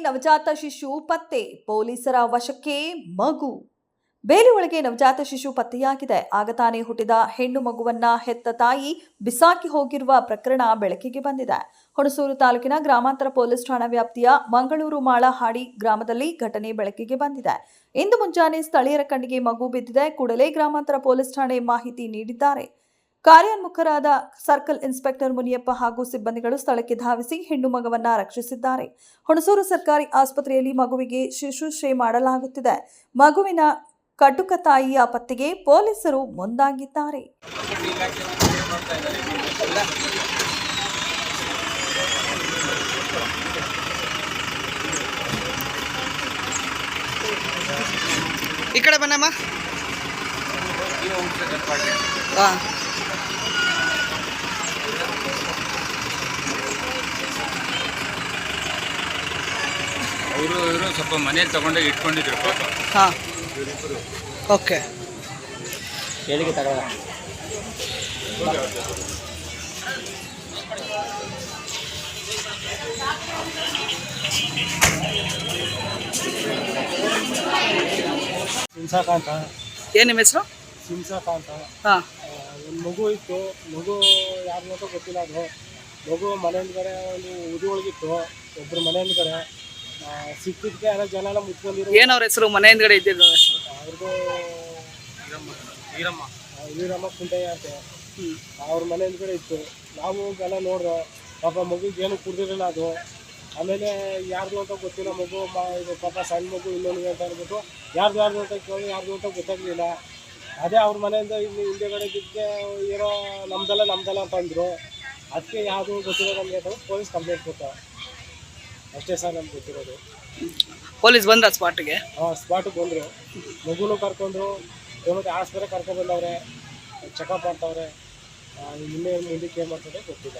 ನವಜಾತ ಶಿಶು ಪತ್ತೆ, ಪೊಲೀಸರ ವಶಕ್ಕೆ ಮಗು. ಬೇಲಿ ಒಳಗೆ ನವಜಾತ ಶಿಶು ಪತ್ತೆಯಾಗಿದೆ. ಆಗ ತಾನೇ ಹುಟ್ಟಿದ ಹೆಣ್ಣು ಮಗುವನ್ನ ಹೆತ್ತ ತಾಯಿ ಬಿಸಾಕಿ ಹೋಗಿರುವ ಪ್ರಕರಣ ಬೆಳಕಿಗೆ ಬಂದಿದೆ. ಹುಣಸೂರು ತಾಲೂಕಿನ ಗ್ರಾಮಾಂತರ ಪೊಲೀಸ್ ಠಾಣಾ ವ್ಯಾಪ್ತಿಯ ಮಂಗಳೂರು ಮಾಳಹಾಡಿ ಗ್ರಾಮದಲ್ಲಿ ಘಟನೆ ಬೆಳಕಿಗೆ ಬಂದಿದೆ. ಇಂದು ಮುಂಜಾನೆ ಸ್ಥಳೀಯರ ಕಣ್ಣಿಗೆ ಮಗು ಬಿದ್ದಿದೆ. ಕೂಡಲೇ ಗ್ರಾಮಾಂತರ ಪೊಲೀಸ್ ಠಾಣೆ ಮಾಹಿತಿ ನೀಡಿದ್ದಾರೆ. ಕಾರ್ಯೋನ್ಮುಖರಾದ ಸರ್ಕಲ್ ಇನ್ಸ್ಪೆಕ್ಟರ್ ಮುನಿಯಪ್ಪ ಹಾಗೂ ಸಿಬ್ಬಂದಿಗಳು ಸ್ಥಳಕ್ಕೆ ಧಾವಿಸಿ ಹೆಣ್ಣು ಮಗವನ್ನ ರಕ್ಷಿಸಿದ್ದಾರೆ. ಹುಣಸೂರು ಸರ್ಕಾರಿ ಆಸ್ಪತ್ರೆಯಲ್ಲಿ ಮಗುವಿಗೆ ಶುಶ್ರೂಷೆ ಮಾಡಲಾಗುತ್ತಿದೆ. ಮಗುವಿನ ಕಟುಕ ತಾಯಿಯ ಪತ್ತೆಗೆ ಪೊಲೀಸರು ಮುಂದಾಗಿದ್ದಾರೆ. ಈ ಕಡೆ ಬನ್ನಮ್ಮ. ಹಾಂ. ಅವರು ಇವರು ಸ್ವಲ್ಪ ಮನೇಲಿ ತಗೊಂಡೋಗಿ ಇಟ್ಕೊಂಡಿದ್ರು ಹಾಂ. ಓಕೆ. ಸಿಂಸಾಕ ಅಂತ ಏನು ನಿಮ್ಮ ಹೆಸರು? ಸಿಂಸಾಕ ಅಂತ ಹಾಂ ಒಂದು ಮಗು ಇತ್ತು. ಮಗು ಯಾರು ಅಂತ ಗೊತ್ತಿಲ್ಲ ಅದು. ಮಗು ಮನೆ ಹಿಂದ್ಗಡೆ ಒಂದು ಉದಿ ಒಳಗಿತ್ತು. ಒಬ್ಬರು ಮನೆ ಹಿಂದ್ಗಡೆ. ಆ, ಸಿಕ್ಕಿದ್ಕೆ ಎಲ್ಲ ಜನ ಎಲ್ಲ ಮುಚ್ಕೊಂಡಿರು ಏನು ಅವ್ರ ಹೆಸರು? ಮನೆ ಹಿಂದ್ಗಡೆ ಇದ್ದಿದ್ದು. ಅವ್ರದ್ದು ಈರಮ್ಮ ವೀರಮ್ಮ. ಕುಂಟಯ್ಯ ಅಂತ. ಅವ್ರ ಮನೆ ಹಿಂದ್ಗಡೆ ಇತ್ತು. ನಾವು ಎಲ್ಲ ನೋಡ್ರು ಪಾಪ ಮಗುಗೆ ಏನು ಕುಡ್ದಿರಲಿಲ್ಲ ಅದು. ಆಮೇಲೆ ಯಾರ್ದು ಅಂತ ಗೊತ್ತಿಲ್ಲ ಮಗು. ಇದು ಪಾಪ ಸಣ್ಣ ಮಗು ಇನ್ನೊಂದು ಅಂತ ಹೇಳ್ಬಿಟ್ಟು ಯಾರ್ದು ಯಾರ್ದು ಅಂತ ಕೇಳಿ ಯಾರ್ದು ಅಂತ ಗೊತ್ತಾಗಲಿಲ್ಲ. ಅದೇ ಅವ್ರ ಮನೆಯಿಂದ ಇಲ್ಲಿ ಹಿಂದೆಗಡೆ ಇದಕ್ಕೆ ಏನೋ ನಮ್ದಲ್ಲ ನಮ್ದಲ್ಲ ಅಂತ ಅಂದರು. ಅದಕ್ಕೆ ಯಾವುದು ಗೊತ್ತಿಲ್ಲ ನಮಗೆ ಅಂತ ಪೊಲೀಸ್ ಕಂಪ್ಲೇಂಟ್ ಕೊಟ್ಟ ಅಷ್ಟೇ ಸರ್ ನಮ್ಗೆ ಗೊತ್ತಿರೋದು. ಪೊಲೀಸ್ ಬಂದ ಸ್ಪಾಟಿಗೆ? ಹಾಂ ಸ್ಪಾಟಿಗೆ ಬಂದರು. ಮಗುನು ಕರ್ಕೊಂಡ್ರು. ಮತ್ತೆ ಆಸ್ಪತ್ರೆ ಕರ್ಕೊಂಡ್ಬಂದವ್ರೆ ಚೆಕಪ್ ಮಾಡ್ತಾವ್ರೆ. ಇನ್ನೇ ಮುಂದಕ್ಕೆ ಏನು ಮಾಡ್ತಾರೆ ಗೊತ್ತಿಲ್ಲ.